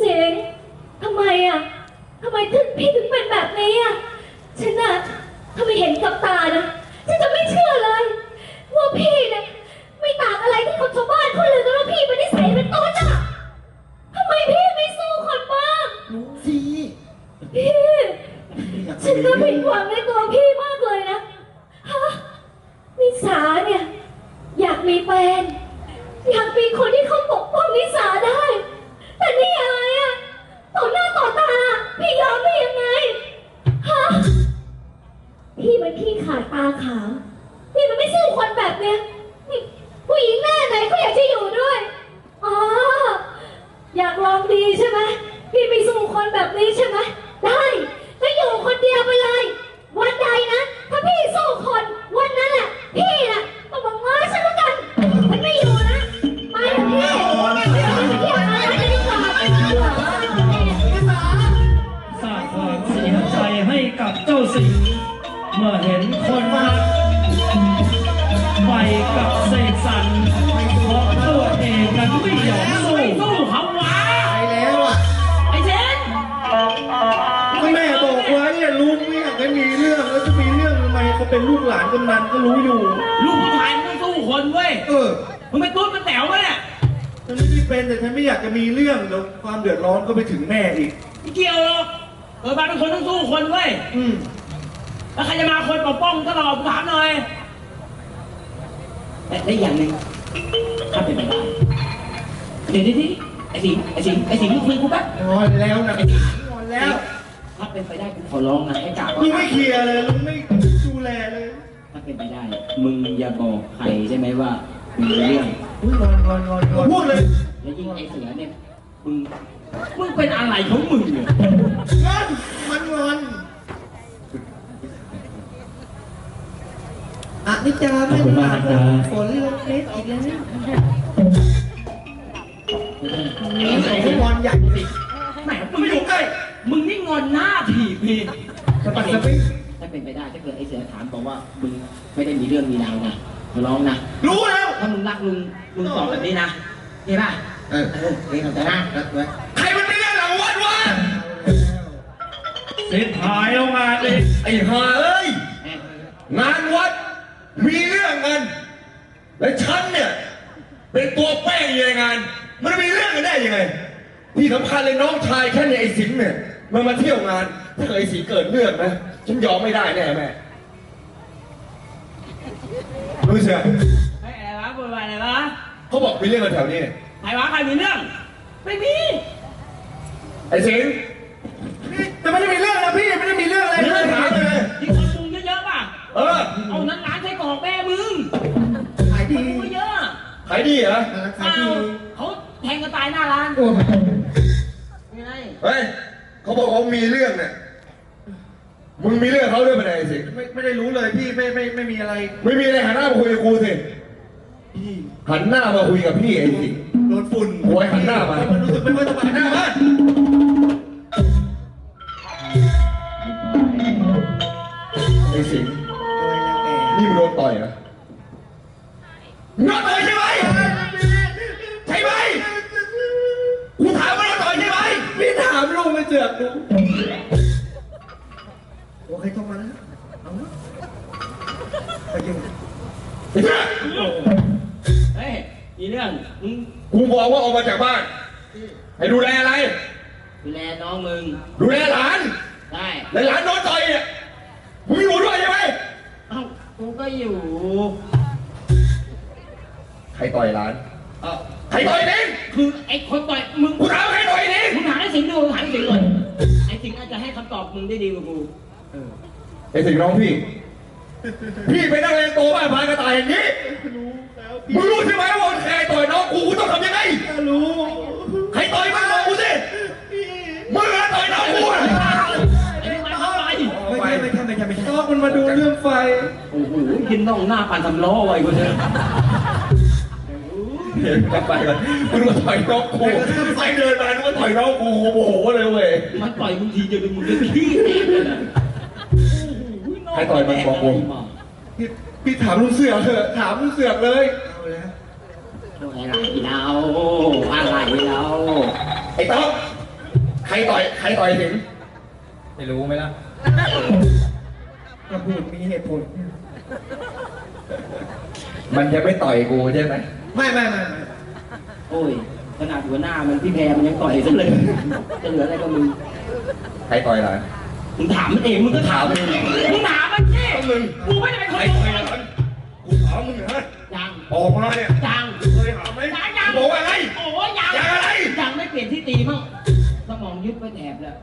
เจ๋งทำไมอะทำไมถึงพี่ถึงเป็นแบบนี้อะฉันอะถ้าไม่เห็นกับตานะฉันจะไม่เชื่อเลย ว่าพี่เนี่ยไม่ต่างอะไรที่คนชาวบ้านเขาเลยกันว่าพี่เป็นนิสัยเป็นต้นอะทำไมพี่ไม่สู้คนบ้างรู้สิพี่ฉันก็ผิดหวังในตัวพี่มากเลยนะฮะนิสาเนี่ย อยากมีแฟนอยากมีคนที่เขาปกป้อง เนี้ยผู้หญิงหน้าไหนก็อยากจะอยู่ด้วย อ๋อ อยากลองดีใช่ไหมพี่ไม่สู้คนแบบนี้ใช่ไหมได้ก็อยู่คนเดียวไปเลย วันใดนะ ถ้าพี่สู้คนวันนั้นแหละพี่น่ะต้องมาง้อฉันแล้วกันมันไม่อยู่นะไปเถอะพี่สร้างความเสียใจให้กับเจ้าสิงเมื่อเห็นคนรัก รื่องทำไมเขาเป็นลูกหลานกำนันก็รู้อยู่ ลูกผู้ชายมันต้องสู้คนเว้ยเออมึงไปตุ้นมันแต๋วไหมเนี่ยฉันไม่ได้เป็นแต่ฉันไม่อยากจะมีเรื่องเดี๋ยวความเดือดร้อนก็ไปถึงแม่อีก ไม่เกี่ยวหรอกเกิดมาเป็นคนต้องสู้คนเว้ยอืมแล้วใครจะมาคนปกป้องตลอดกูถามหน่อยแต่ได้อย่างหนึ่งถ้าเป็นไปได้เดี๋ยวดิไอ้สิงไอ้สิงไอ้สิงมึงคุยกูแป๊บงอนแล้วนะงอนแล้ว ถ้าเป็นไปได้กูขอร้องนะไอ้กาลุงไม่เคลียร์เลยลุงไม่ดู แลเลยถ้าเป็นไปได้ มึงอย่าบอกใครใช่ไหมว่ามึงมีเรื่อง อุ้ยงอนงอนงอนงอนพูดเลยแล้วยิ่งไอ้เสือเนี่ย มึง มึงเป็นอะไรของมึงเนี่ย งอนมันงอนอะนิจาไม่มาฝนลงเล็ดอีกแล้วใส่ให้งอนใหญ่สิแหมมึงอยู่ใกล้ มึงนี่งอนหน้าถีบพี่สะบัดสะบิ้งถ้า เป็นไปได้ถ้าเกิดไอ้เสือถามบอกว่ามึงไม่ได้มีเรื่องมีราวนะขอร้องนะรู้แล้วถ้ามึงรักลุงมึงตอบแบบนี้นะเห็นป่ะเออเออเห็นแต่นะรักไว้ใครมันไม่เรื่องหลังวัดวะเสียหายแล้วงานเลยไอ้ห่าเอ้ยแหมงานวัดมีเรื่องกันและฉันเนี่ยเป็นตัวแป้งอยู่ในงาน มันมีเรื่องกันได้ยังไงที่สำคัญเลยน้องชายแค่เนี่ยไอ้สิงห์เนี่ย มันมาเที่ยวงาน ถ้าเกิดไอ้สิงห์เกิดเรื่องนะฉันยอมไม่ได้แน่แม่รู้เสียเฮ้ยอะไรวะพูดว่าอะไรวะเขาบอกมีเรื่องกันแถวนี้ใครวะใครมีเรื่อง ไม่มี ไอ้สิงห์แต่ไม่ได้มีเรื่องนะพี่ไม่ได้มีเรื่องอะไรมีเลเรื่อยงถามเลยที่คนมึงเยอะๆป่ะ เออเอานั้นร้านใช้กรอกแม่มึงขายดี มึงเยอะขายดีเหรอ ขายเปล่าดีเขาแทงกันตายหน้าร้านโอ้ยยังไงเฮ้ย เขาบอกเขามีเรื่องเนี่ยมึงมีเรื่องเขาด้วยปะเนี่ยไอ้สิงห์ไม่ไม่ได้รู้เลยพี่ไม่ไม่ไม่มีอะไร ไม่มีอะไรหันหน้ามาคุยกับกูสิพี่หันหน้ามาคุยกับพี่ไอ้สิงห์ โดนฝุ่นโอ้ยหันหน้ามามันรู้สึกไม่ค่อยสบายหันหน้ามาไอ้สิงห์นี่มึงโดนต่อยเหรอมึงโดนต่อยใช่ไหม เจือกลุงโอเคโทรมาแล้วเอาละไปยิงไอ้เจ้าเฮ้ยมีเรื่องมึงกูบอกว่าออกมาจากบ้าน ให้ดูแลอะไร ดูแลน้องมึง ดูแลหลานได้แล้วหลานโดนต่อยเนี่ยมึงอยู่ด้วยใช่ไหมเอ้ากูก็อยู่ ใครต่อยหลาน เออ ใครต่อยเองคือไอ้คนต่อยมึงกูถามใครต่อยเองมึงถามไอ้สิงห์ดูมึงถามไอ้สิงห์ก่อนไอ้สิงห์อาจจะให้คำตอบมึงได้ดีกว่ากูไอ้สิงห์น้องพี่ พี่ไปนั่งเรียนโตบ้านพายกระต่ายอย่างนี้รู้แล้วมึงรู้ใช่ไหมว่าใครต่อยน้องกูกูต้องทำยังไงพี่รู้ใครต่อยมึงบอกกูสิพี่มึงอะต่อยน้องกูอะไอ้นี่มันเข้าไปไม่ใช่ไม่ใช่ไม่ใช่ไม่ใช่ต้องมันมาดูเรื่องไฟโอ้โหกินน่องหน้าปั่นสำล้อไว้กูเถอะ เดี๋ยวกลับไปก่อนมึงมาต่อยน้องกูไอ้เดินมานึกว่าต่อยน้องกูโมโหเลยเว้ยมันต่อยมึงทีเดียวมึงจะขี้แตกเลยนะใครต่อยมันบอกกูพี่พี่ถามลุงเสือกเถอะถามลุงเสือกเลยเอาแล้วอะไรเราอะไรเราไอ้ต๊อกใครต่อยใครต่อยสิงไม่รู้ไหมล่ะก็พูดมีเหตุผล มันจะไม่ต่อยกูใช่ไหมไม่ไม่ไม่ไม่โอ้ยขนาดหัวหน้ามันพี่แพรมันยังต่อยซะเลยจะเหลืออะไรกับมึงใครต่อยหลานมึงถามมันเองมึงก็ถามมันมึงถามมันสิมึงกูไม่ได้เป็นคใครนต่อยต่หอลายนกูถามมึงนะยังออกมาเนี่ยยังเคยถามไหมยังยังบอกว่าไงโอ้ยยังยังอะไรยังไม่เปลี่ยนที่ตีมั้งสมองยึดไปแถบแล้ว